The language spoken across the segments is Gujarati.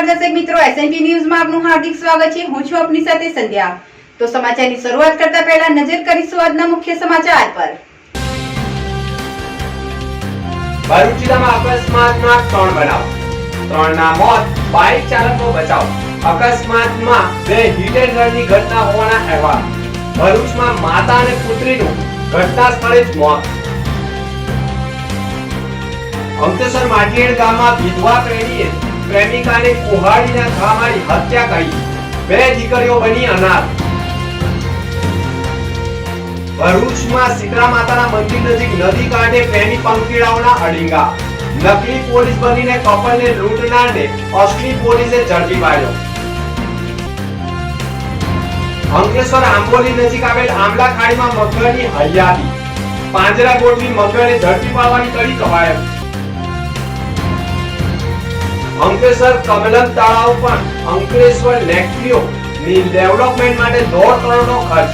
નમસ્કાર દર્શક મિત્રો એસએનટી ન્યૂઝમાં આપનું હાર્દિક સ્વાગત છે. હું છું આપની સાથે સંધ્યા. તો સમાચારની શરૂઆત કરતા પહેલા નજર કરીશું આજના મુખ્ય સમાચાર પર. ભરૂચ જિલ્લામાં અકસ્માતમાં ત્રણ બનાવ. ત્રણના મોત, બાઇક ચાલકનો બચાવ. અકસ્માતમાં બે હિટ એન્ડ ઘટના હોવાના અહેવાલ. ભરૂચમાં માતા અને પુત્રીનું ઘટના સ્થળે જ મોત. અંકલેશ્વર માટીએડ ગામમાં વિધવા પ્રેમીએ પ્રેમિકાને કુહાડીના ઘા મારી હત્યા કરી. બે દીકરીઓ બની અનાથ. ભરૂચમાં શીતળા માતાના મંદિર નજીક નદી કાંઠે પ્રેમી પંખીડાઓના અડીંગા. નકલી પોલીસ બનીને કપલને લૂંટનારને અસલી પોલીસે ઝડપી પાડ્યો. અંકલેશ્વર આંબોલી નજીક આવેલ આંબલા ખાડીમાં મગરની હૈયાતી પાંજરા ગોઠવી મગરને ઝડપી પાડવાની કરી કવાયત. અંકલેશ્વર કમલમ તળાવ પણ અંકલેશ્વર લેકવ્યુ ની ડેવલપમેન્ટ માટે દોઢ કરોડનો ખર્ચ.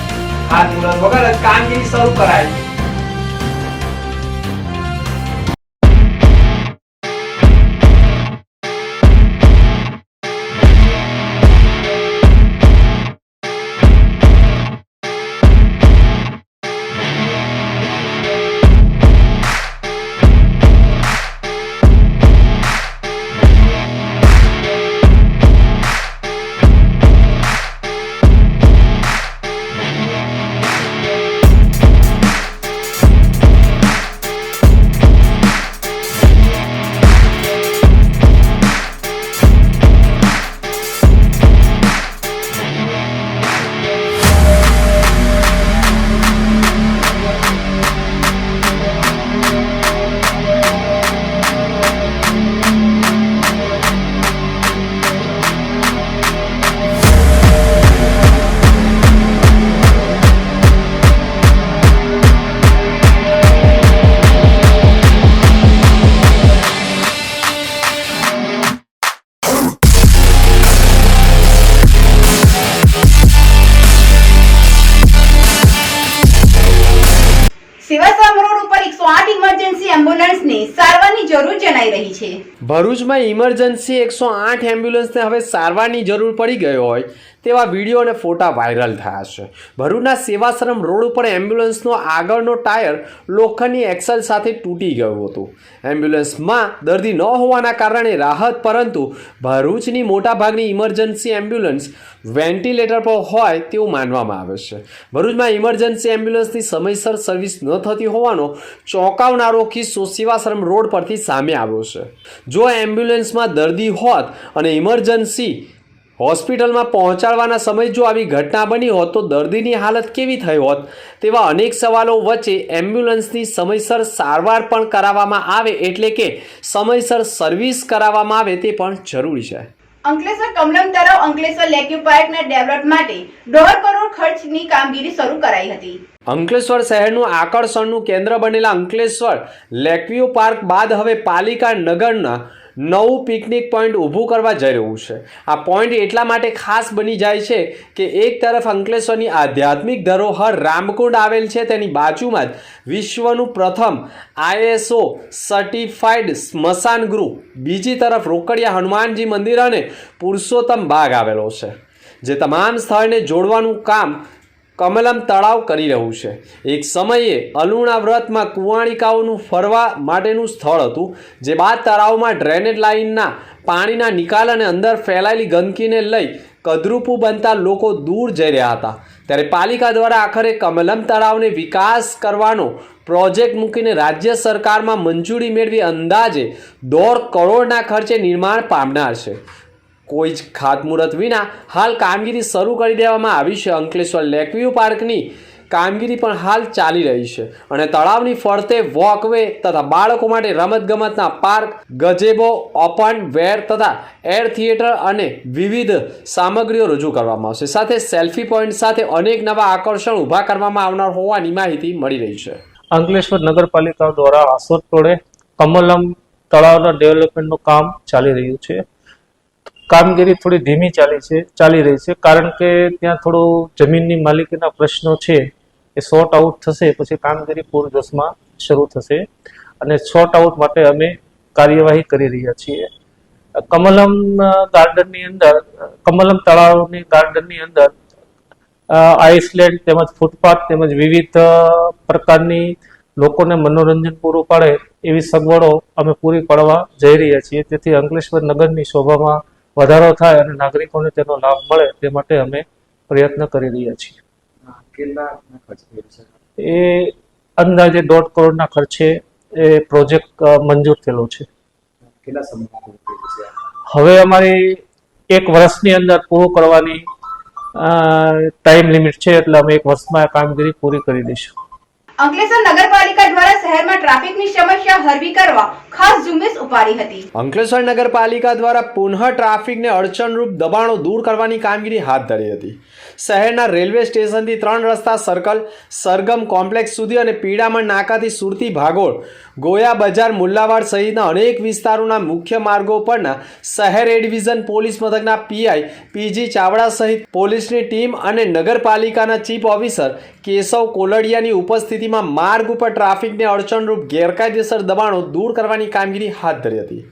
ખાતમુહૂર્ત વગર જ કામગીરી શરૂ કરાઈ ભરૂચમાં ઇમરજન્સી એકસો આઠ એમ્બ્યુલન્સને હવે સારવારની જરૂર પડી ગયો હોય. તેવા વીડિયો અને ફોટા વાયરલ થયા છે. ભરૂચના સેવાશ્રમ રોડ ઉપર એમ્બ્યુલન્સનો આગળનો ટાયર લોખંડની એક્સલ સાથે તૂટી ગયું હતું. એમ્બ્યુલન્સમાં દર્દી ન હોવાના કારણે રાહત, પરંતુ ભરૂચની મોટાભાગની ઇમરજન્સી એમ્બ્યુલન્સ વેન્ટિલેટર પર હોય તેવું માનવામાં આવે છે. ભરૂચમાં ઇમરજન્સી એમ્બ્યુલન્સની સમયસર સર્વિસ ન થતી હોવાનો ચોંકાવનારો કિસ્સો સેવાશ્રમ રોડ પરથી સામે આવ્યો છે. જો એમ્બ્યુલન્સમાં દર્દી હોત અને ઇમરજન્સી હોસ્પિટલમાં પહોંચાડવાના સમય જો આવી ઘટના બની હોત તો દર્દીની હાલત કેવી થઈ હોત? તેવા અનેક સવાલો વચ્ચે એમ્બ્યુલન્સની સમયસર સારવાર પણ કરાવવામાં આવે એટલે કે સમયસર સર્વિસ કરાવવામાં આવે તે પણ જરૂરી છે. અંકલેશ્વર કમલમ તળાવ અંકલેશ્વર લેક્યુ પાર્કના ડેવલપ માટે દોઢ કરોડ ખર્ચની કામગીરી શરૂ કરાઈ હતી. અંકલેશ્વર શહેરનું આકર્ષણનું કેન્દ્ર બનેલા અંકલેશ્વર લેકવ્યુ પાર્ક બાદ હવે પાલિકા નગરના નવું પિકનિક પોઈન્ટ ઊભું કરવા જઈ રહ્યું છે. આ પોઈન્ટ એટલા માટે ખાસ બની જાય છે કે એક તરફ અંકલેશ્વરની આધ્યાત્મિક ધરોહર રામકુંડ આવેલ છે, તેની બાજુમાં જ વિશ્વનું પ્રથમ આઈએસઓ સર્ટિફાઈડ સ્મશાન ગૃહ, બીજી તરફ રોકડિયા હનુમાનજી મંદિર અને પુરુષોત્તમ બાગ આવેલો છે. જે તમામ સ્થળને જોડવાનું કામ કમલમ તળાવ કરી રહ્યું છે. એક સમયે અલુણા વ્રતમાં કુવાણિકાઓનું ફરવા માટેનું સ્થળ હતું, જે બાદ તળાવમાં ડ્રેનેજ લાઇનના પાણીના નિકાલ અને અંદર ફેલાયેલી ગંદકીને લઈ કદરૂપું બનતા લોકો દૂર જઈ રહ્યા હતા. ત્યારે પાલિકા દ્વારા આખરે કમલમ તળાવને વિકાસ કરવાનો પ્રોજેક્ટ મૂકીને રાજ્ય સરકારમાં મંજૂરી મેળવી અંદાજે દોઢ કરોડના ખર્ચે નિર્માણ પામનાર છે. કોઈ જ ખાતમુહૂર્ત વિના હાલ કામગીરી શરૂ કરી દેવામાં આવી છે. અંકલેશ્વર લેકવ્યુ પાર્કની કામગીરી પણ હાલ ચાલી રહી છે અને તળાવની ફરતે વોકવે તથા બાળકો માટે રમતગમતના પાર્ક, ગજેબો, ઓપન, વેર તથા એર થિયેટર અને વિવિધ સામગ્રીઓ રજૂ કરવામાં આવશે. સાથે સેલ્ફી પોઈન્ટ સાથે અનેક નવા આકર્ષણ ઊભા કરવામાં આવનાર હોવાની માહિતી મળી રહી છે. અંકલેશ્વર નગરપાલિકા દ્વારા આસોદ રોડે કમલમ તળાવના ડેવલપમેન્ટનું કામ ચાલી રહ્યું છે. કામગીરી થોડી ધીમી ચાલી છે, ચાલી રહી છે. કારણ કે ત્યાં થોડું જમીનની માલિકીના પ્રશ્નો છે એ સોર્ટ આઉટ થશે, પછી કામગીરી પૂરજોશમાં શરૂ થશે. અને સોર્ટ આઉટ માટે અમે કાર્યવાહી કરી રહ્યા છીએ. કમલમ ગાર્ડનની અંદર, કમલમ તળાવની ગાર્ડનની અંદર આઈસલેન્ડ તેમજ ફૂટપાથ તેમજ વિવિધ પ્રકારની લોકોને મનોરંજન પૂરું પાડે એવી સગવડો અમે પૂરી પાડવા જઈ રહ્યા છીએ. તેથી અંકલેશ્વર નગરની શોભામાં વધારો થાય અને નાગરિકોને તેનો લાભ મળે તે માટે અમે પ્રયત્ન કરી રહ્યા છીએ. એ અંદાજે દોઢ કરોડના ખર્ચે એ પ્રોજેક્ટ મંજૂર થયેલો છે. હવે અમારી એક વર્ષની અંદર પૂરું કરવાની ટાઈમ લિમિટ છે એટલે અમે એક વર્ષમાં કામગીરી પૂરી કરી દઈશું. અંકલેશ્વર નગરપાલિકા દ્વારા શહેરમાં ટ્રાફિકની સમસ્યા હળવી કરવા ખાસ ઝુંબેશ ઉપાડી હતી. અંકલેશ્વર નગરપાલિકા દ્વારા પુનઃ ટ્રાફિકને અડચણરૂપ દબાણો દૂર કરવાની કામગીરી હાથ ધરી હતી. શહેરના રેલવે સ્ટેશનથી ત્રણ રસ્તા સર્કલ, સરગમ કોમ્પ્લેક્સ સુધી અને પીડામણ નાકાથી સુરતી ભાગોળ, ગોયા બજાર, મુલ્લાવાડ સહિતના અનેક વિસ્તારોના મુખ્ય માર્ગો પરના શહેર એ ડિવિઝન પોલીસ મથકના પીઆઈ પીજી ચાવડા સહિત પોલીસની ટીમ અને નગરપાલિકાના ચીફ ઓફિસર કેશવ કોલડિયાની ઉપસ્થિતિમાં માર્ગ ઉપર ટ્રાફિકને અડચણરૂપ ગેરકાયદેસર દબાણો દૂર કરવાની કામગીરી હાથ ધરી હતી.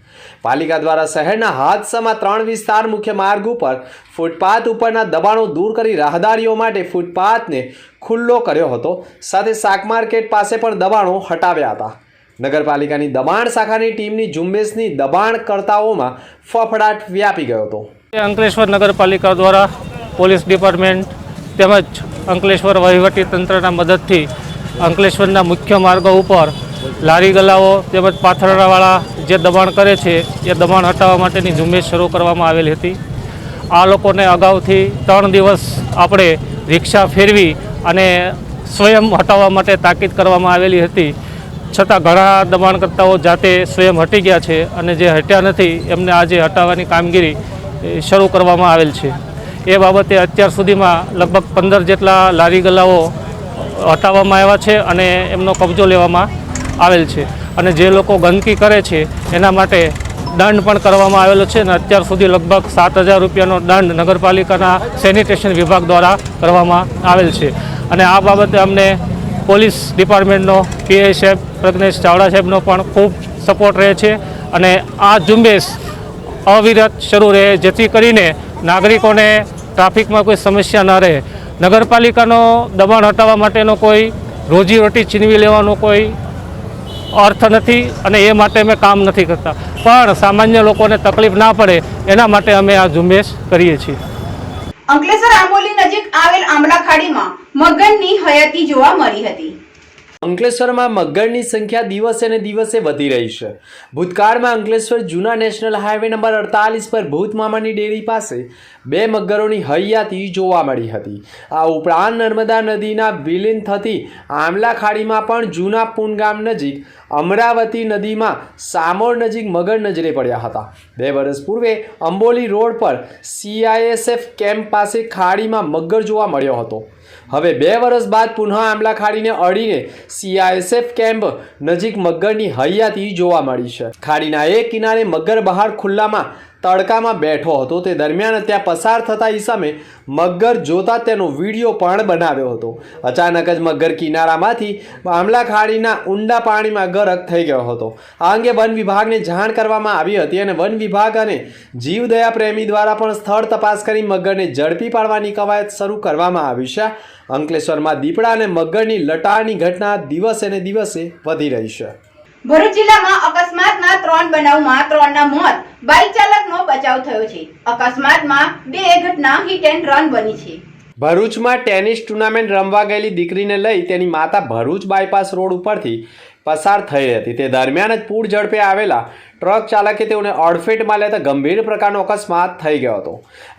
પાલિકા દ્વારા શહેરના હાદસામાં ત્રણ વિસ્તાર મુખ્ય માર્ગ ઉપર ફૂટપાથ ઉપરના દબાણો દૂર કરી રાહદારીઓ માટે ફૂટપાથને ખુલ્લો કર્યો હતો. સાથે શાક માર્કેટ પાસે પણ દબાણો હટાવ્યા હતા. નગરપાલિકાની દબાણ શાખાની ટીમની ઝુંબેશની દબાણકર્તાઓમાં ફફડાટ વ્યાપી ગયો હતો. અંકલેશ્વર નગરપાલિકા દ્વારા પોલીસ ડિપાર્ટમેન્ટ તેમજ અંકલેશ્વર વહીવટી તંત્રના મદદથી અંકલેશ્વરના મુખ્ય માર્ગો ઉપર લારી ગલાઓ તેમજ પાથરાવાળા જે દબાણ કરે છે, એ દબાણ હટાવવા માટેની ઝુંબેશ શરૂ કરવામાં આવેલી હતી. આ લોકોને અગાઉથી ત્રણ દિવસ આપણે રિક્ષા ફેરવી અને સ્વયં હટાવવા માટે તાકીદ કરવામાં આવેલી હતી. છતાં ઘણા દબાણકર્તાઓ જાતે સ્વયં હટી ગયા છે અને જે હટ્યા નથી, એમને આજે હટાવવાની કામગીરી શરૂ કરવામાં આવેલ છે. એ બાબતે અત્યાર સુધીમાં લગભગ પંદર જેટલા લારી ગલ્લાઓ હટાવવામાં આવ્યા છે અને એમનો કબજો લેવામાં આવેલ છે. અને જે લોકો ગંદકી કરે છે, એના માટે દંડ પણ કરવામાં આવેલો છે અને અત્યાર સુધી લગભગ સાત હજાર રૂપિયાનો દંડ નગરપાલિકાના સેનિટેશન વિભાગ દ્વારા કરવામાં આવેલ છે. અને આ બાબતે અમને પોલીસ ડિપાર્ટમેન્ટનો પીઆઈ સાહેબ, પ્રજ્ઞેશ ચાવડા સાહેબનો પણ ખૂબ સપોર્ટ રહે છે અને આ ઝુંબેશ અવિરત શરૂ રહે, જેથી કરીને નાગરિકોને ટ્રાફિકમાં કોઈ સમસ્યા ન રહે. નગરપાલિકાનો દબાણ હટાવવા માટેનો કોઈ રોજીરોટી છીનવી લેવાનો કોઈ અર્થ નથી અને એ માટે અમે કામ નથી કરતા. પણ સામાન્ય લોકોને તકલીફ ના પડે એના માટે અમે આ ઝુંબેશ કરીએ છીએ. અંકલેશ્વર આંબોલી નજીક આવેલ આંબલા ખાડીમાં મગનની હયાતી જોવા મળી હતી. અંકલેશ્વરમાં મગરની સંખ્યા દિવસે ને દિવસે વધી રહી છે. ભૂતકાળમાં અંકલેશ્વર જૂના નેશનલ હાઈવે નંબર અડતાલીસ પર ભૂતમામાની ડેરી પાસે બે મગરોની હૈયાતી જોવા મળી હતી. આ ઉપરાંત નર્મદા નદીના વિલીન થતી આમલા ખાડીમાં પણ જૂના પૂનગામ નજીક અમરાવતી નદીમાં સામોર નજીક મગર નજરે પડ્યા હતા. બે વર્ષ પૂર્વે અંબોલી રોડ પર સીઆઈએસએફ કેમ્પ પાસે ખાડીમાં મગર જોવા મળ્યો હતો. હવે બે વર્ષ બાદ પુનઃ આંબલા ખાડીને અડીને સીઆઈએસએફ કેમ્પ નજીક મગરની હૈયાતી જોવા મળી છે. ખાડીના એક કિનારે મગર બહાર ખુલ્લામાં તડકામાં બેઠો હતો. તે દરમિયાન ત્યાં પસાર થતા ઈસમે મગર જોતા તેનો વીડિયો પણ બનાવ્યો હતો. અચાનક જ મગર કિનારામાંથી આમલા ખાડીના ઊંડા પાણીમાં ગરક થઈ ગયો હતો. આ અંગે વન વિભાગને જાણ કરવામાં આવી હતી અને વન વિભાગ અને જીવદયા પ્રેમી દ્વારા પણ સ્થળ તપાસ કરી મગરને ઝડપી પાડવાની કવાયત શરૂ કરવામાં આવી છે. અંકલેશ્વરમાં દીપડા અને મગરની લટારની ઘટના દિવસે ને દિવસે વધી રહી છે. ભરૂચ જિલ્લામાં અકસ્માતના ત્રણ બનાવમાં ત્રણના મોત. બાઇક ચાલકનો બચાવ થયો છે. અકસ્માતમાં બે ઘટના હિટ એન્ડ રન બની છે. ભરૂચમાં ટેનિસ ટુર્નામેન્ટ રમવા ગયેલી દીકરીને લઈ તેની માતા ભરૂચ બાયપાસ રોડ ઉપરથી પસાર થઈ હતી. તે દરમિયાન જ પૂર ઝડપે આવેલા ટ્રક ચાલકે તેઓને અડફેટમાં લેતા ગંભીર પ્રકારનો અકસ્માત થઈ ગયો હતો.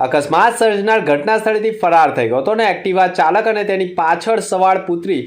અકસ્માત સર્જનાર ઘટના સ્થળેથી ફરાર થઈ ગયો હતો અને એક્ટિવા ચાલક અને તેની પાછળ સવાર પુત્રી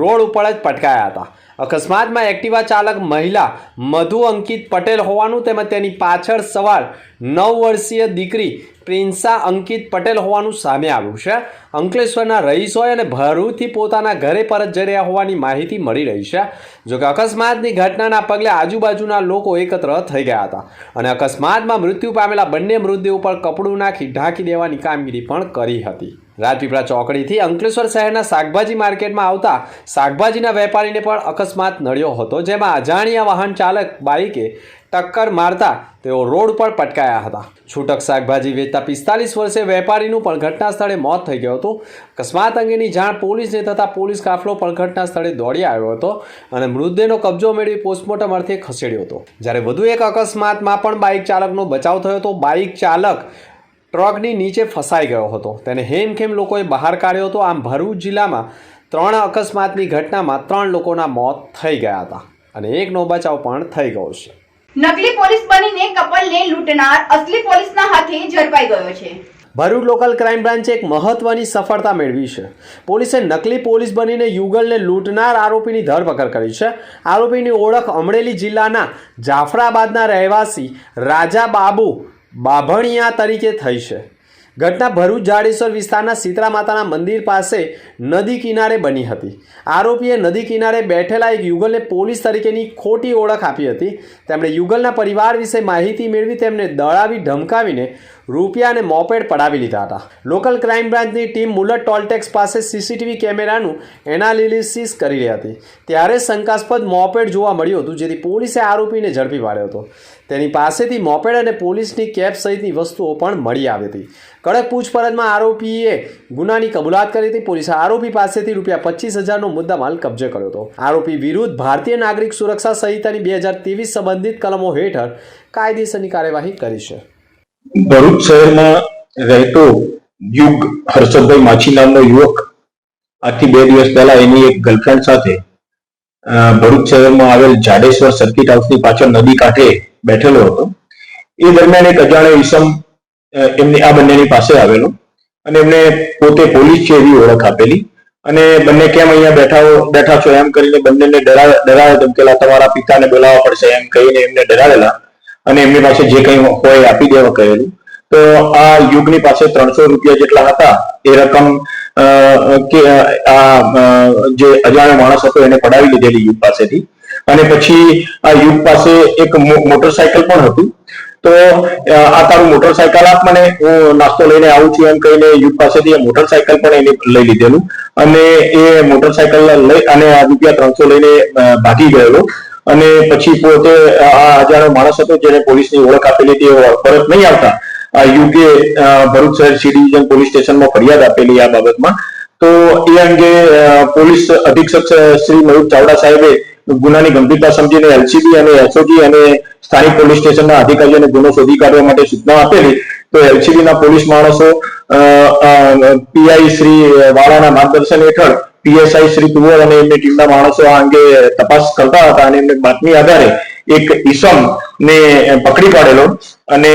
રોડ ઉપર જ પટકાયા હતા. અકસ્માતમાં એક્ટિવા ચાલક મહિલા મધુ અંકિત પટેલ હોવાનું તેમજ તેની પાછળ સવાર નવ વર્ષીય દીકરી પ્રિન્સા અંકિત પટેલ હોવાનું સામે આવ્યું છે. અંકલેશ્વરના રહીશ હોય અને ભરૂચથી પોતાના ઘરે પરત જઈ રહ્યા હોવાની માહિતી મળી રહી છે. જોકે અકસ્માતની ઘટનાના પગલે આજુબાજુના લોકો એકત્ર થઈ ગયા હતા અને અકસ્માતમાં મૃત્યુ પામેલા બંને મૃતદેહ ઉપર કપડું નાખી ઢાંકી દેવાની કામગીરી પણ કરી હતી. રાજપીપળા ચોકડીથી અંકલેશ્વર શહેરના શાકભાજી માર્કેટમાં આવતા શાકભાજીના વેપારીને પણ અકસ્માત નડ્યો હતો, જેમાં અજાણ્યા વાહન ચાલક બાઇકે ટક્કર મારતા તેઓ રોડ પર પટકાયા હતા. છૂટક શાકભાજી વેચતા પિસ્તાલીસ વર્ષે વેપારીનું પણ ઘટના સ્થળે મોત થઈ ગયું હતું. અકસ્માત અંગેની જાણ પોલીસને થતાં પોલીસ કાફલો પણ ઘટના સ્થળે દોડી આવ્યો હતો અને મૃતદેહનો કબજો મેળવી પોસ્ટમોર્ટમ અર્થે ખસેડ્યો હતો. જ્યારે વધુ એક અકસ્માતમાં પણ બાઇક ચાલકનો બચાવ થયો હતો. બાઇક ચાલક ટ્રકની નીચે ફસાઈ ગયો હતો. તેને હેમખેમ લોકોએ બહાર કાઢ્યો હતો. આમ ભરૂચ જિલ્લામાં ત્રણ અકસ્માતની ઘટનામાં ત્રણ લોકોના મોત થઈ ગયા હતા અને એકનો બચાવ પણ થઈ ગયો છે. નકલી પોલીસ બનીને કપલને લૂંટનાર અસલી પોલીસના હાથે ઝડપાઈ ગયો છે. ભરૂચ લોકલ ક્રાઇમ બ્રાન્ચે એક મહત્વની સફળતા મેળવી છે. પોલીસે નકલી પોલીસ બનીને યુગલને લૂંટનાર આરોપીની ધરપકડ કરી છે. આરોપીની ઓળખ અમરેલી જિલ્લાના જાફરાબાદના રહેવાસી રાજા બાબુ બાભણિયા તરીકે થઈ છે. ઘટના ભરૂચ જાડેશ્વર વિસ્તારના સીતરા માતાના મંદિર પાસે નદી કિનારે બની હતી. આરોપીએ નદી કિનારે બેઠેલા એક યુગલને પોલીસ તરીકેની ખોટી ઓળખ આપી હતી. તેમણે યુગલના પરિવાર વિશે માહિતી મેળવી તેમને દળાવી ધમકાવીને રૂપિયા અને મોપેડ પડાવી લીધા હતા. લોકલ ક્રાઇમ બ્રાન્ચની ટીમ મુલત ટોલટેક્સ પાસે સીસીટીવી કેમેરાનું એનાલિસિસ કરી રહી હતી. ત્યારે શંકાસ્પદ મોપેડ જોવા મળ્યું હતું, જેથી પોલીસે આરોપીને ઝડપી પાડ્યો હતો. તેની પાસેથી મોપેડ અને પોલીસની કેબ સહિતની વસ્તુઓ પણ મળી આવી હતી. કડક પૂછપરછમાં આરોપીએ ગુનાની કબૂલાત કરી હતી. પોલીસે આરોપી પાસેથી રૂપિયા પચીસ હજારનો મુદ્દામાલ કબજે કર્યો હતો. આરોપી વિરુદ્ધ ભારતીય નાગરિક સુરક્ષા સંહિતાની બે હજાર ત્રેવીસ સંબંધિત કલમો હેઠળ કાયદેસરની કાર્યવાહી કરી છે. ભરૂચ શહેરમાં રહેતો યુગ હર્ષદભાઈ માછી નામનો યુવક આજથી બે દિવસ પહેલા એની એક ગર્લફ્રેન્ડ સાથે ભરૂચ શહેરમાં આવેલ જાડેશ્વર સર્કિટ હાઉસની પાછળ નદી કાંઠે બેઠેલો હતો. એ દરમિયાન એક અજાણ્યો ઈસમ એમની, આ બંનેની પાસે આવેલો અને એમને પોતે પોલીસ છે એવી ઓળખ આપેલી અને બંને કેમ અહીંયા બેઠા બેઠા છો એમ કરીને બંનેને ડરા ડરાવે ધમકેલા, તમારા પિતાને બોલાવવા પડશે એમ કહીને એમને ડરાવેલા. અને એમની પાસે જે કંઈ હોય આપી દેવા કહેલું તો આ યુગની પાસે ત્રણસો રૂપિયા જેટલા હતા, એ રકમ કે, આ જે અજાણ્યો માણસ હતો એને પડાવી લીધેલી યુગ પાસેથી. અને પછી આ યુગ પાસે એક મોટરસાયકલ પણ હતું. તો આ તારું મોટરસાયકલ આપ મને, હું નાસ્તો લઈને આવું છું એમ કહીને યુગ પાસેથી મોટરસાયકલ પણ એને લઈ લીધેલું. અને એ મોટરસાયકલ લઈ, અને આ રૂપિયા ત્રણસો લઈને ભાગી ગયેલો. અને પછી પોતે આ હજારો માણસ હતો જેને પોલીસની ઓળખ આપેલી હતી પરત નહીં આવતા. આ યુકે ભરૂચ શહેર સી ડિવિઝન પોલીસ સ્ટેશનમાં ફરિયાદ આપેલી આ બાબતમાં. તો એ અંગે પોલીસ અધિક્ષક શ્રી મયુર ચાવડા સાહેબે ગુનાની ગંભીરતા સમજીને એલસીબી અને એસઓજી અને સ્થાનિક પોલીસ સ્ટેશનના અધિકારીઓને ગુનો શોધી કાઢવા માટે સૂચના આપેલી. તો એલસીબીના પોલીસ માણસો પીઆઈ શ્રી વાળાના માર્ગદર્શન હેઠળ પીએસઆઈ શ્રી કુંવર અને એમની ટીમના માણસો આ અંગે તપાસ કરતા હતા અને એમને બાતમી આધારે એક ઈસમ ને પકડી પાડેલો અને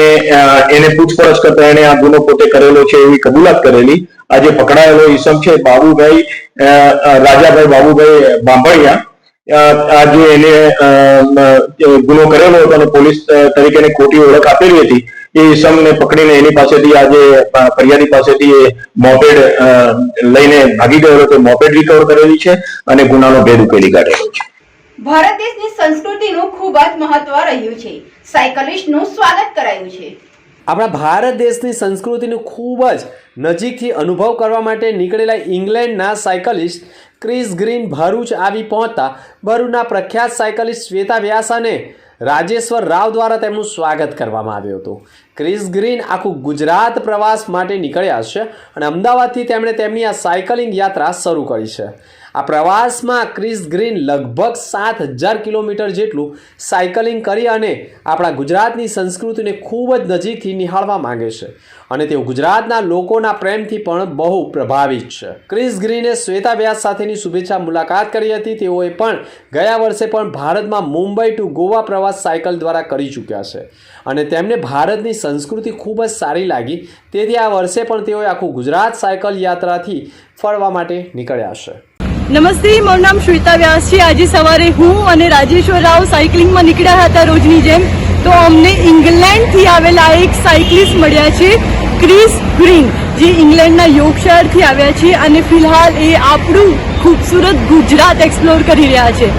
એને પૂછપરછ કરતા એને આ ગુનો પોતે કરેલો છે એવી કબૂલાત કરેલી. આજે પકડાયેલો ઈસમ છે બાબુભાઈ રાજાભાઈ બાબુભાઈ બાંભળિયા આજે એને ગુનો કરેલો હતો અને પોલીસ તરીકે એને ખોટી ઓળખ આપેલી હતી. એ ઈસમને પકડીને એની પાસેથી આજે ફરિયાદી પાસેથી એ મોપેડ લઈને ભાગી ગયો હતો. મોપેડ રિકવર કરેલી છે અને ગુનાનો ભેદ ઉકેલી કાઢેલો છે. ભારત દેશની સંસ્કૃતિનું ખૂબ જ મહત્વ રહ્યું છે. સાયકલિસ્ટનું સ્વાગત કરાયું છે. આપણા ભારત દેશની સંસ્કૃતિનું ખૂબ જ નજીકથી અનુભવ કરવા માટે નીકળેલા ઇંગ્લેન્ડના સાયકલિસ્ટ ક્રિસ ગ્રીન ભરૂચ આવી પહોંચતા ભરૂચના પ્રખ્યાત સાયકલિસ્ટ શ્વેતા વ્યાસ અને રાજેશ્વર રાવ દ્વારા તેમનું સ્વાગત કરવામાં આવ્યું હતું. ક્રિસ ગ્રીન આખું ગુજરાત પ્રવાસ માટે નીકળ્યા છે અને અમદાવાદથી તેમણે તેમની આ સાયકલિંગ યાત્રા શરૂ કરી છે. આ પ્રવાસમાં ક્રિસ ગ્રીન લગભગ સાત હજાર કિલોમીટર જેટલું સાયકલિંગ કરી અને આપણા ગુજરાતની સંસ્કૃતિને ખૂબ જ નજીકથી નિહાળવા માંગે છે. અને તેઓ ગુજરાતના લોકોના પ્રેમથી પણ બહુ પ્રભાવિત છે. ક્રિસ ગ્રીને શ્વેતા વ્યાસ સાથેની શુભેચ્છા મુલાકાત કરી હતી. તેઓએ પણ ગયા વર્ષે પણ ભારતમાં મુંબઈ ટુ ગોવા પ્રવાસ સાયકલ દ્વારા કરી ચૂક્યા છે. અને તેમને ભારતની સંસ્કૃતિ ખૂબ જ સારી લાગી. તેથી આ વર્ષે પણ તેઓએ આખું ગુજરાત સાયકલ યાત્રાથી ફરવા માટે નીકળ્યા છે નમસ્તે, મારું નામ શ્વેતા વ્યાસ છે. આજે સવારે હું અને રાજેશ્વર રાવ સાયકલિંગમાં નીકળ્યા હતા રોજની જેમ. તો અમને ઇંગ્લેન્ડથી આવેલા એક સાયકલિસ્ટ મળ્યા છે, ક્રિસ ગ્રીન જે ઇંગ્લેન્ડના યોગશહેરથી આવ્યા છે અને ફિલહાલ એ આપણું ખૂબસૂરત ગુજરાત એક્સપ્લોર કરી રહ્યા છે.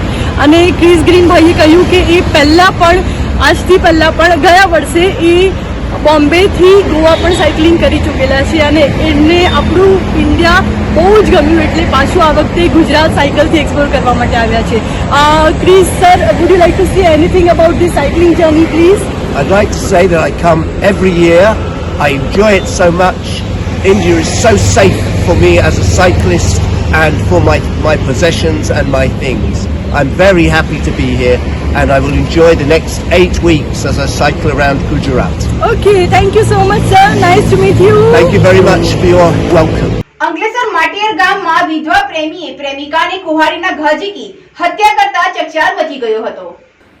અને ક્રિસ ગ્રીન ભાઈએ કહ્યું કે એ પહેલાં પણ આજથી પહેલાં પણ ગયા વર્ષે એ બોમ્બેથી ગોવા પણ સાયકલિંગ કરી ચૂકેલા છે અને એમને આપણું ઇન્ડિયા બહુ જ ગમ્યું એટલે પાછું આ વખતે ગુજરાત સાયકલથી એક્સપ્લોર કરવા માટે આવ્યા છે Chris sir would you like to see anything about this cycling journey please I'd like to say that I come every year. I enjoy it so much. India is so safe for me as a cyclist and for my, my possessions and my things. I'm very happy to be here and I will enjoy the next eight weeks as I cycle around Gujarat. Okay, thank you so much, sir. Nice to meet you. Thank you very much for your welcome. Ankleshwar માટીયર ગામમાં વિધવા પ્રેમીએ પ્રેમિકાને કુહાડીના ઘા ઝીકી હત્યા કરતા ચકચાર મચી ગયો હતો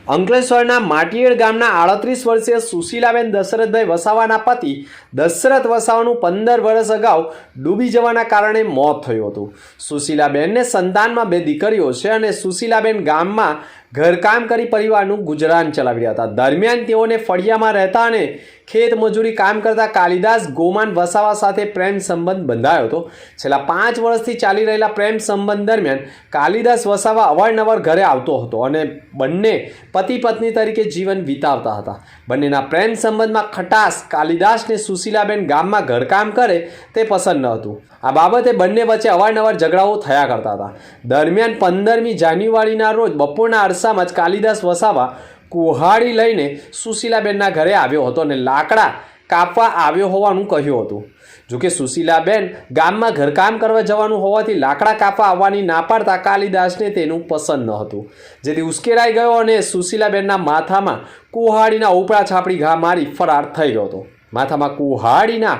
અંકલેશ્વરના માટીયેડ ગામના આડત્રીસ વર્ષીય સુશીલાબેન દશરથભાઈ વસાવાના પતિ દશરથ વસાવાનું પંદર વર્ષ અગાઉ ડૂબી જવાના કારણે મોત થયું હતું સુશીલાબેનને સંતાનમાં બે દીકરીઓ છે અને સુશીલાબેન ગામમાં ઘરકામ કરી પરિવારનું ગુજરાન ચલાવી રહ્યા હતા. દરમિયાન તેઓને ફળિયામાં રહેતા અને ખેત મજૂરી કામ કરતા કાલિદાસ ગોમાન વસાવા સાથે પ્રેમ સંબંધ બંધાયો હતો. છેલ્લા પાંચ વર્ષથી ચાલી રહેલા પ્રેમ સંબંધ દરમિયાન કાલિદાસ વસાવા અવારનવાર ઘરે આવતો હતો અને બંને પતિ પત્ની તરીકે જીવન વિતાવતા હતા. બંનેના પ્રેમ સંબંધમાં ખટાશ કાલિદાસને સુશીલાબેન ગામમાં ઘરકામ કરે તે પસંદ ન હતું. આ બાબતે બંને વચ્ચે અવારનવાર ઝઘડાઓ થયા કરતા હતા. દરમિયાન પંદરમી જાન્યુઆરીના રોજ બપોરના અરસામાં જ કાલિદાસ વસાવા કુહાડી લઈને સુશીલાબેનના ઘરે આવ્યો હતો અને લાકડા કાપવા આવ્યો હોવાનું કહ્યું હતું. જોકે સુશીલાબેન ગામમાં ઘરકામ કરવા જવાનું હોવાથી લાકડા કાપવા આવવાની ના પાડતા કાલિદાસને તેનું પસંદ ન હતું જેથી ઉશ્કેરાઈ ગયો અને સુશીલાબેનના માથામાં કુહાડીના ઉપરા છાપડી ઘા મારી ફરાર થઈ ગયો હતો. માથામાં કુહાડીના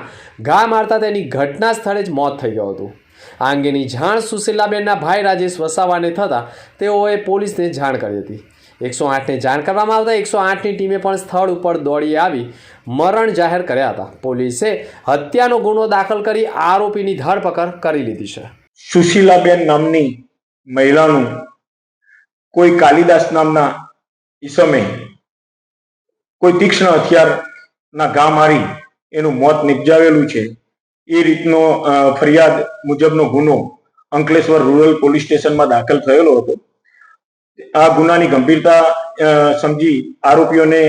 ઘા મારતા તેની ઘટના સ્થળે જ મોત થઈ ગયું હતું. આ અંગેની જાણ સુશીલાબેનના ભાઈ રાજેશ વસાવાને થતાં તેઓએ પોલીસને જાણ કરી હતી. એકસો આઠને જાણ કરવામાં આવતા એકસો આઠની ટીમે પણ સ્થળ ઉપર દોડી આવી મરણ જાહેર કર્યા હતા. પોલીસે હત્યાનો ગુનો દાખલ કરી આરોપીની ધરપકડ કરી લીધી છે. સુશીલાબેન નામની મહિલાનું કોઈ કાલિદાસ નામના ઈસમે કોઈ તીક્ષ્ણ હથિયારના ઘા મારી એનું મોત નિપજાવેલું છે. એ રીતનો ફરિયાદ મુજબનો ગુનો અંકલેશ્વર રૂરલ પોલીસ સ્ટેશનમાં દાખલ થયેલો હતો. આ ગુનાની ગંભીરતા સમજી આરોપીઓને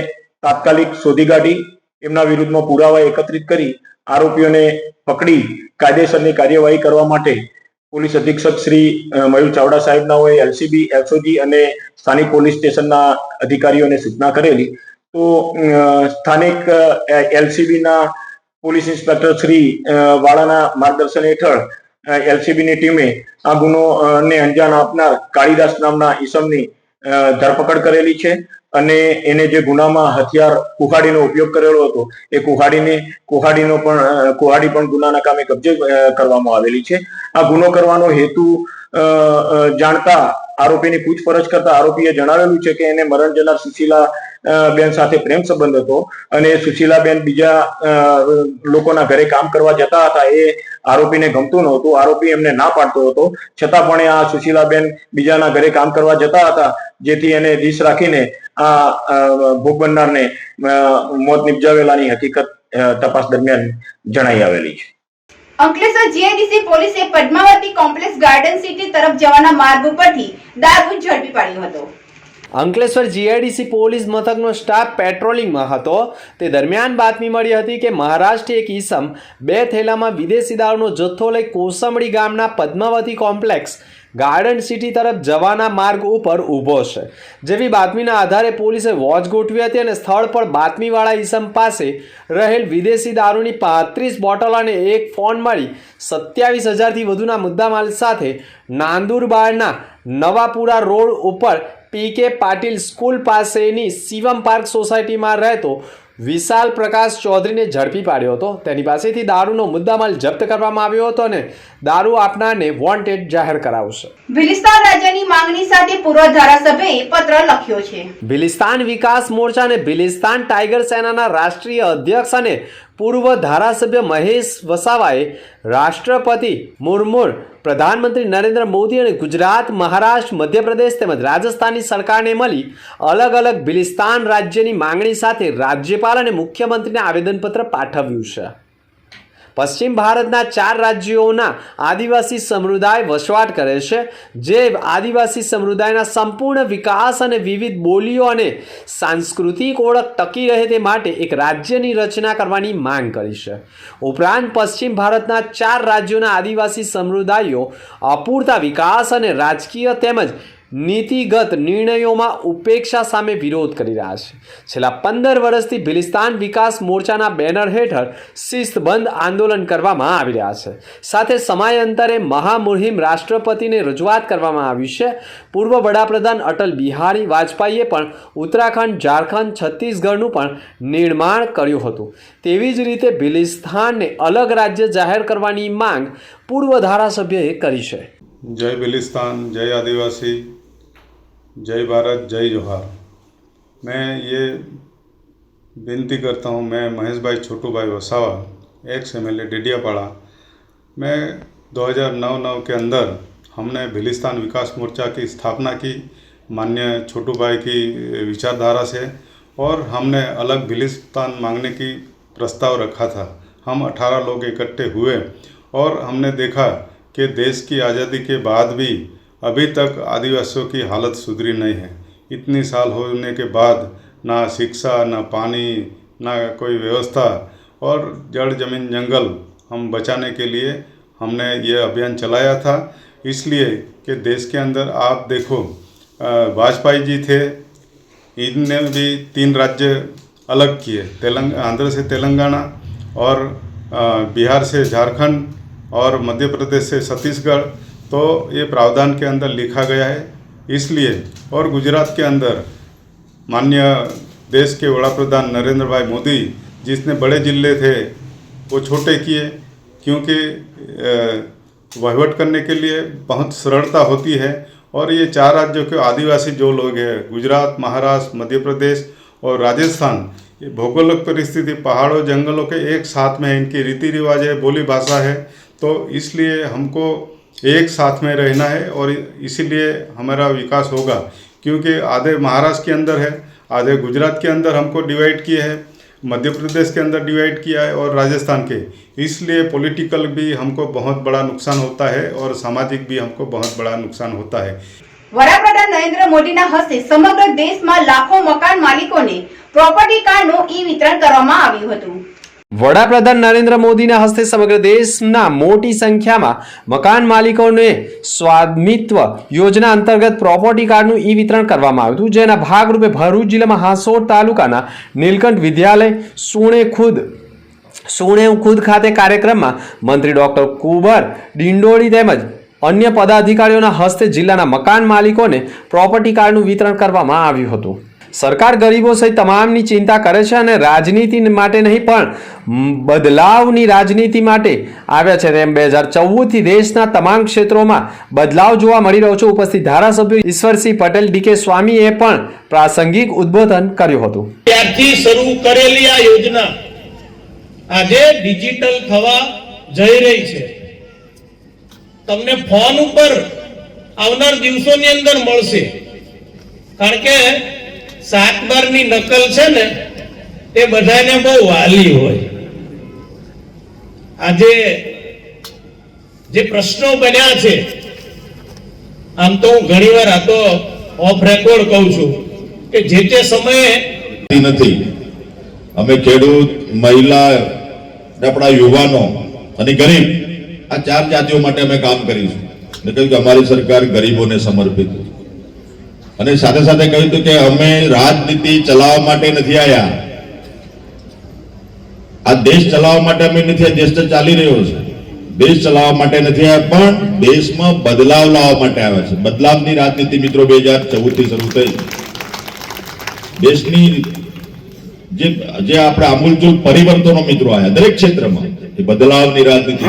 તાત્કાલિક શોધી કાઢી, એમના વિરુદ્ધમાં પુરાવા એકત્રિત કરી, આરોપીઓને પકડી કાયદેસરની કાર્યવાહી કરવા માટે પોલીસ અધિક્ષક શ્રી મયુર ચાવડા સાહેબના હોય એલસીબી એસઓજી અને સ્થાનિક પોલીસ સ્ટેશનના અધિકારીઓને સૂચના કરેલી. તો સ્થાનિક એલસીબીના પોલીસ ઇન્સ્પેક્ટર શ્રી વાળાના માર્ગદર્શન હેઠળ એલસીબીની ટીમે આ ગુનો ને અંજામ આપનાર કાળીદાસ નામના ઈસમની ધરપકડ કરેલી છે અને એને જે ગુનામાં હથિયાર કુહાડીનો ઉપયોગ કરેલો હતો, એ કુહાડીને, કુહાડીનો પણ કુહાડી પણ ગુનાના કામે કબજે કરવામાં આવેલી છે. આ ગુનો કરવાનો હેતુ જાણતા આરોપીની પૂછપરછ કરતા આરોપીએ જણાવેલું છે કે એને મરણ જનાર સુશીલા બેન સાથે પ્રેમ સંબંધ હતો અને સુશીલાબેન બીજા લોકોના ઘરે કામ કરવા જતા હતા. એ આરોપીને ગમતું નહોતું. આરોપી એમને ના પાડતો હતો. છતાં પણ આ સુશીલાબેન બીજાના ઘરે કામ કરવા જતા હતા, જેથી એને દિશ રાખીને આ ભોગ બનનારને મોત નિપજાવેલાની હકીકત તપાસ દરમિયાન જણાઈ આવેલી છે. અંકલેશ્વર જીઆઈડીસી પોલીસે પદ્માવતી કોમ્પ્લેક્સ ગાર્ડન સિટી તરફ જવાના માર્ગ ઉપરથી દારૂ ઝડપી પાડ્યો હતો. અંકલેશ્વર જીઆઈડીસી પોલીસ મથકનો સ્ટાફ પેટ્રોલિંગમાં હતો. તે દરમિયાન બાતમી મળી હતી કે મહારાષ્ટ્ર એક ઈસમ બે થેલામાં વિદેશી દારૂનો જથ્થો લઈ કોસંબડી ગામના પદ્માવતી કોમ્પ્લેક્સ ગાર્ડન સિટી તરફ જવાના માર્ગ ઉપર ઊભો છે. જેવી બાતમીના આધારે પોલીસે વોચ ગોઠવી હતી અને સ્થળ પર બાતમીવાળા ઈસમ પાસે રહેલ વિદેશી દારૂની પાંત્રીસ બોટલ અને એક ફોન મળી સત્યાવીસ હજારથી વધુના મુદ્દામાલ સાથે નાંદુરબારના નવાપુરા રોડ ઉપર પી કે પાટીલ સ્કૂલ પાસેની શિવમ પાર્ક સોસાયટીમાં રહેતો વિશાલ પ્રકાશ ચૌધરીને ઝડપી પાડ્યો હતો. તેની પાસેથી દારૂનો મુદ્દામાલ જપ્ત કરવામાં આવ્યો હતો અને દારૂ આપનારને વોન્ટેડ જાહેર કરાવશે. ભિલિસ્તાન રાજ્યની માંગણી સાથે પૂર્વ ધારાસભ્યએ પત્ર લખ્યો છે. ભિલિસ્તાન વિકાસ મોરચા અને ભિલિસ્તાન ટાઈગર સેનાના રાષ્ટ્રીય અધ્યક્ષ અને પૂર્વ ધારાસભ્ય મહેશ વસાવાએ રાષ્ટ્રપતિ મુર્મુ પ્રધાનમંત્રી નરેન્દ્ર મોદી અને ગુજરાત, મહારાષ્ટ્ર, મધ્યપ્રદેશ તેમજ રાજસ્થાનની સરકારને મળી અલગ અલગ બિલિસ્તાન રાજ્યની માંગણી સાથે રાજ્યપાલ અને મુખ્યમંત્રીને આવેદનપત્ર પાઠવ્યું છે. પશ્ચિમ ભારતના ચાર રાજ્યોના આદિવાસી સમુદાય વસવાટ કરે છે, જે આદિવાસી સમુદાયના સંપૂર્ણ વિકાસ અને વિવિધ બોલીઓ અને સાંસ્કૃતિક ઓળખ ટકી રહે તે માટે એક રાજ્યની રચના કરવાની માંગ કરી છે. ઉપરાંત પશ્ચિમ ભારતના ચાર રાજ્યોના આદિવાસી સમુદાયો અપૂરતા વિકાસ અને રાજકીય તેમજ નીતિગત નિર્ણયોમાં ઉપેક્ષા સામે વિરોધ કરી રહ્યા છે. છેલ્લા પંદર વર્ષથી ભિલિસ્તાન વિકાસ મોરચાના બેનર હેઠળ શિસ્તબંધ આંદોલન કરવામાં આવી રહ્યા છે. સાથે સમયાંતરે મહામુહિમ રાષ્ટ્રપતિને રજૂઆત કરવામાં આવી છે. પૂર્વ વડાપ્રધાન અટલ બિહારી વાજપેયીએ પણ ઉત્તરાખંડ, ઝારખંડ, છત્તીસગઢનું પણ નિર્માણ કર્યું હતું. તેવી જ રીતે ભિલિસ્તાનને અલગ રાજ્ય જાહેર કરવાની માંગ પૂર્વ ધારાસભ્યએ કરી છે. જય બિલિસ્તાન, જય આદિવાસી. जय भारत, जय जोहार। मैं ये विनती करता हूँ, मैं Mahesh bhai, Chhotu bhai Vasava ex M L A Dediapada. मैं 2009 के अंदर हमने भिलिस्तान विकास मोर्चा की स्थापना की मान्य छोटू भाई की विचारधारा से, और हमने अलग भिलिस्तान मांगने की प्रस्ताव रखा था। हम 18 लोग इकट्ठे हुए, और हमने देखा कि देश की आज़ादी के बाद भी अभी तक आदिवासियों की हालत सुधरी नहीं है। इतनी साल होने के बाद ना शिक्षा, ना पानी, ना कोई व्यवस्था और जड़ ज़मीन जंगल हम बचाने के लिए हमने ये अभियान चलाया था। इसलिए कि देश के अंदर आप देखो वाजपेयी जी थे, इनने भी तीन राज्य अलग किए, तेलंग, आंध्र से तेलंगाना और बिहार से झारखंड और मध्य प्रदेश से छत्तीसगढ़। तो ये प्रावधान के अंदर लिखा गया है। इसलिए और गुजरात के अंदर माननीय देश के वड़ा प्रधान नरेंद्र भाई मोदी जिसने बड़े ज़िले थे, वो छोटे किए क्योंकि वहीवट करने के लिए बहुत सरलता होती है और ये चार राज्यों के आदिवासी जो लोग हैं, गुजरात, महाराष्ट्र, मध्य प्रदेश और राजस्थान, ये भौगोलिक परिस्थिति, पहाड़ों, जंगलों के एक साथ में है इनकी रीति रिवाज है, बोली भाषा है। तो इसलिए हमको एक साथ में रहना है और इसीलिए हमारा विकास होगा क्योंकि आधे महाराष्ट्र के अंदर है आधे गुजरात के अंदर हमको डिवाइड किए हैं मध्य प्रदेश के अंदर डिवाइड किया है और राजस्थान के इसलिए पॉलिटिकल भी हमको बहुत बड़ा नुकसान होता है और सामाजिक भी हमको बहुत बड़ा नुकसान होता है વડાપ્રધાન નરેન્દ્ર મોદીના હસ્તે સમગ્ર દેશમાં લાખો મકાન માલિકોને પ્રોપર્ટી કાર્ડનું ઈ વિતરણ કરવામાં આવ્યું હતું વડાપ્રધાન નરેન્દ્ર મોદીના હસ્તે સમગ્ર દેશના મોટી સંખ્યામાં મકાન માલિકોને સ્વામિત્વ યોજના અંતર્ગત પ્રોપર્ટી કાર્ડનું ઈ વિતરણ કરવામાં આવ્યું હતું, જેના ભાગરૂપે ભરૂચ જિલ્લામાં હાંસોડ તાલુકાના નીલકંઠ વિદ્યાલય, સુણે ખુદ સુણે ખુદ ખાતે કાર્યક્રમમાં મંત્રી ડોક્ટર કુબર ડિંડોળી તેમજ અન્ય પદાધિકારીઓના હસ્તે જિલ્લાના મકાન માલિકોને પ્રોપર્ટી કાર્ડનું વિતરણ કરવામાં આવ્યું હતું. સરકાર ગરીબો સહિત તમામની ચિંતા કરે છે અને રાજનીતિ માટે નહીં, પણ બદલાવની રાજનીતિ માટે આવ્યા છે. તેમ બે હજાર ચૌદથી દેશના તમામ ક્ષેત્રોમાં બદલાવ જોવા મળી રહ્યો છે. ઉપસ્થિત ધારાસભ્ય ઈશ્વરસિંહ પટેલ ડીકે સ્વામીએ પણ પ્રાસંગિક ઉદ્બોધન કર્યું હતું. ત્યારથી શરૂ કરેલી આ યોજના આજે ડિજિટલ થવા જઈ રહી છે. તમને ફોન ઉપર આવનાર દિવસોની અંદર મળશે. કારણ કે સાત બારની નકલ છે ને, એ બધાને બહુ વાલી હોય. આજે જે પ્રશ્નો બન્યા છે, આમ તો હું ઘણી વાર આ તો ઓફ રેકોર્ડ કહું છું કે જે તે સમયે નથી અમે ખેડૂત, મહિલા આપણા યુવાનો અને ગરીબ આ ચાર જાતિઓ માટે અમે કામ કરીશું. એટલે કે અમારી સરકાર ગરીબોને સમર્પિત છે. અને સાથે સાથે કહ્યું કે અમે રાજનીતિ ચલાવવા માટે નથી આવ્યા આ દેશ ચલાવવા માટે અમે નથી દેશ તો ચાલી રહ્યો છે. દેશ ચલાવવા માટે નથી આવ્યા પણ દેશમાં બદલાવ લાવવા માટે આવ્યા છે. બદલાવની રાજનીતિ મિત્રો બે હજાર ચૌદથી શરૂ થઈ. દેશની જે આપણે આમૂલચૂલ પરિવર્તનો મિત્રો આવ્યા દરેક ક્ષેત્રમાં, એ બદલાવની રાજનીતિ.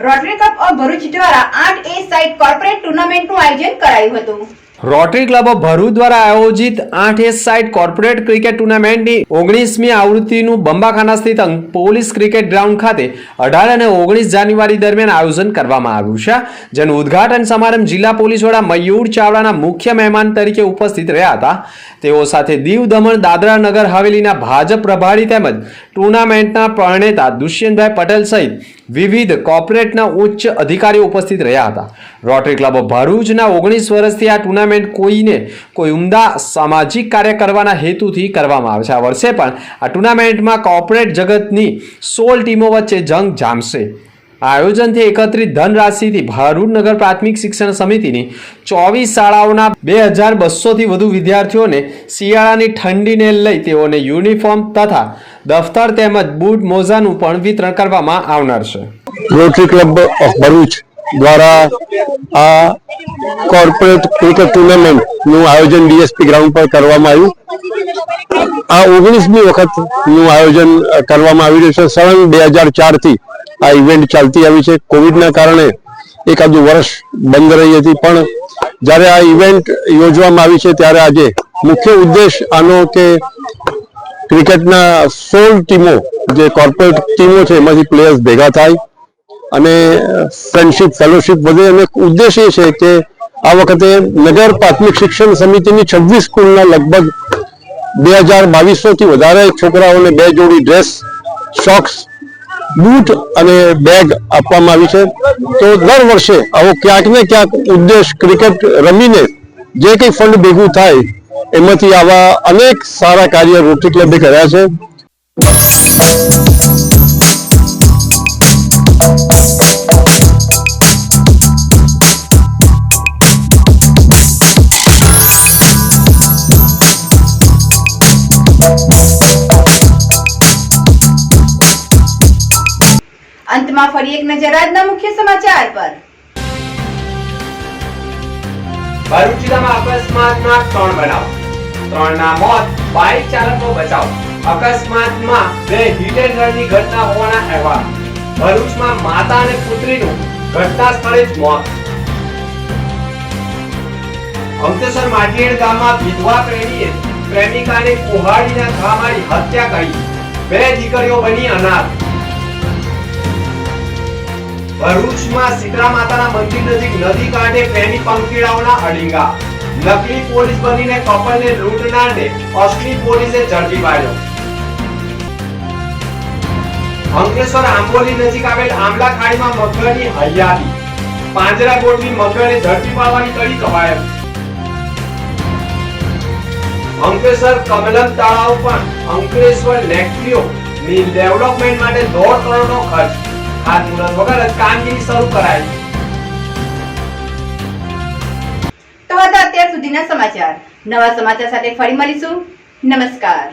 રોટરી કપ ઓફ ભરૂચ દ્વારા આઠ એ સાઇડ કોર્પોરેટ ટુર્નામેન્ટનું આયોજન કરાયું હતું. રોટરી ક્લબ ઓફ ભરૂચ દ્વારા આયોજિત આઠ એસ સાઇડ કોર્પોરેટ ક્રિકેટ ટુર્નામેન્ટની ઓગણીસમી આવૃત્તિનું બંબાખાના સ્થિત પોલીસ ક્રિકેટ ગ્રાઉન્ડ ખાતે અઢાર અને ઓગણીસ જાન્યુઆરી દરમિયાન આયોજન કરવામાં આવ્યું છે, જેનું ઉદ્ઘાટન સમારંભ જિલ્લા પોલીસ વડા મયુર ચાવડાના મુખ્ય મહેમાન તરીકે ઉપસ્થિત રહ્યા હતા. તેઓ સાથે દીવ દમણ દાદરા નગર હવેલીના ભાજપ પ્રભારી તેમજ ટુર્નામેન્ટના પ્રણેતા દુષ્યંતભાઈ પટેલ સહિત વિવિધ કોર્પોરેટના ઉચ્ચ અધિકારીઓ ઉપસ્થિત રહ્યા હતા. રોટરી ક્લબ ભરૂચના ઓગણીસ વર્ષથી આ ટુર્નામેન્ટ કોઈને કોઈ ઉમદા સામાજિક કાર્ય કરવાના હેતુથી કરવામાં આવે છે. આ વર્ષે પણ આ ટુર્નામેન્ટમાં કોર્પોરેટ જગતની સોળ ટીમો વચ્ચે જંગ જામશે. આયોજનથી એકત્રિત ધનરાશિથી ભરૂચ નગર પ્રાથમિક શિક્ષણ સમિતિની ચોવીસ શાળાઓના બે હજાર બસોથી વધુ વિદ્યાર્થીઓને શિયાળાની ઠંડીને લઈ તેઓને યુનિફોર્મ તથા દફતર તેમજ બૂટ મોજાનું પણ વિતરણ કરવામાં આવનાર છે. રોટરી ક્લબ ઓફ ભરૂચ દ્વારા આ કોર્પોરેટ ક્રિકેટ ટુર્નામેન્ટનું આયોજન ડીએસપી ગ્રાઉન્ડ પર કરવામાં આવ્યું. આ ઓગણીસમી વખતનું આયોજન કરવામાં આવી રહ્યું છે. સળંગ બે હજાર ચારથી આ ઇવેન્ટ ચાલતી આવી છે. કોવિડના કારણે એકાદું વર્ષ બંધ રહી હતી. પણ જ્યારે આ ઇવેન્ટ યોજવામાં આવી છે, ત્યારે આજે મુખ્ય ઉદ્દેશ આનો કે ક્રિકેટના સોળ ટીમો, જે કોર્પોરેટ ટીમો છે, એમાંથી પ્લેયર્સ ભેગા થાય અને ફ્રેન્ડશિપ ફેલોશીપ વધે. અને ઉદ્દેશ એ છે કે આ વખતે નગર પ્રાથમિક શિક્ષણ સમિતિની છવ્વીસ સ્કૂલના લગભગ બે હજાર બાવીસો થી વધારે છોકરાઓને બે જોડી ડ્રેસ સોક્સ બૂટ અને બેગ આપવામાં આવી છે. તો દર વર્ષે આવો ક્યાંક ને ક્યાંક ઉદ્દેશ ક્રિકેટ રમીને જે કંઈ ફંડ ભેગું થાય, એમાંથી આવા અનેક સારા કાર્ય રોટરી ક્લબે કર્યા છે. અંતમાં ફરી એક નજર આજના મુખ્ય સમાચાર પર. ભરૂચ જિલ્લામાં અકસ્માતમાં ત્રણ બનાવ. ત્રણના મોત, બાઇક ચાલકનો બચાવ. અકસ્માતમાં બે હિટ એન્ડ રનની ઘટના હોવાના અહેવાલ. ભરૂચમાં માતા અને પુત્રીનું ઘટના સ્થળે જ મોત. અંકલેશ્વર માટીએડ ગામમાં વિધવા પ્રેમીએ પ્રેમિકાને કુહાડીના ઘા મારી હત્યા કરી. બે દીકરીઓ બની અનાથ. ભરૂચમાં શીતળા માતાના મંદિર નજીક નદી કાંઠે પ્રેમી પંખીડાઓના અડીંગા. નકલી પોલીસ બનીને કપલને લૂંટનારને અસલી પોલીસે ઝડપી પાડ્યો. અંકલેશ્વર આંબોલી નજીક આવેલ આંબલા ખાડીમાં મગરની હૈયાતી. પાંજરા ગોઠવી મગરને ઝડપી પાડવાની કડી કવાયત અંકલેશ્વર કમલમ તળાવ પણ અંકલેશ્વર લેકવ્યુ ની ડેવલપમેન્ટ માટે દોઢ કરોડનો ખર્ચ. ખાતમુહૂર્ત વગર જ કામગીરી શરૂ કરાઈ તો હતા અત્યાર સુધીના સમાચાર. નવા સમાચાર સાથે ફરી મળીશું. નમસ્કાર.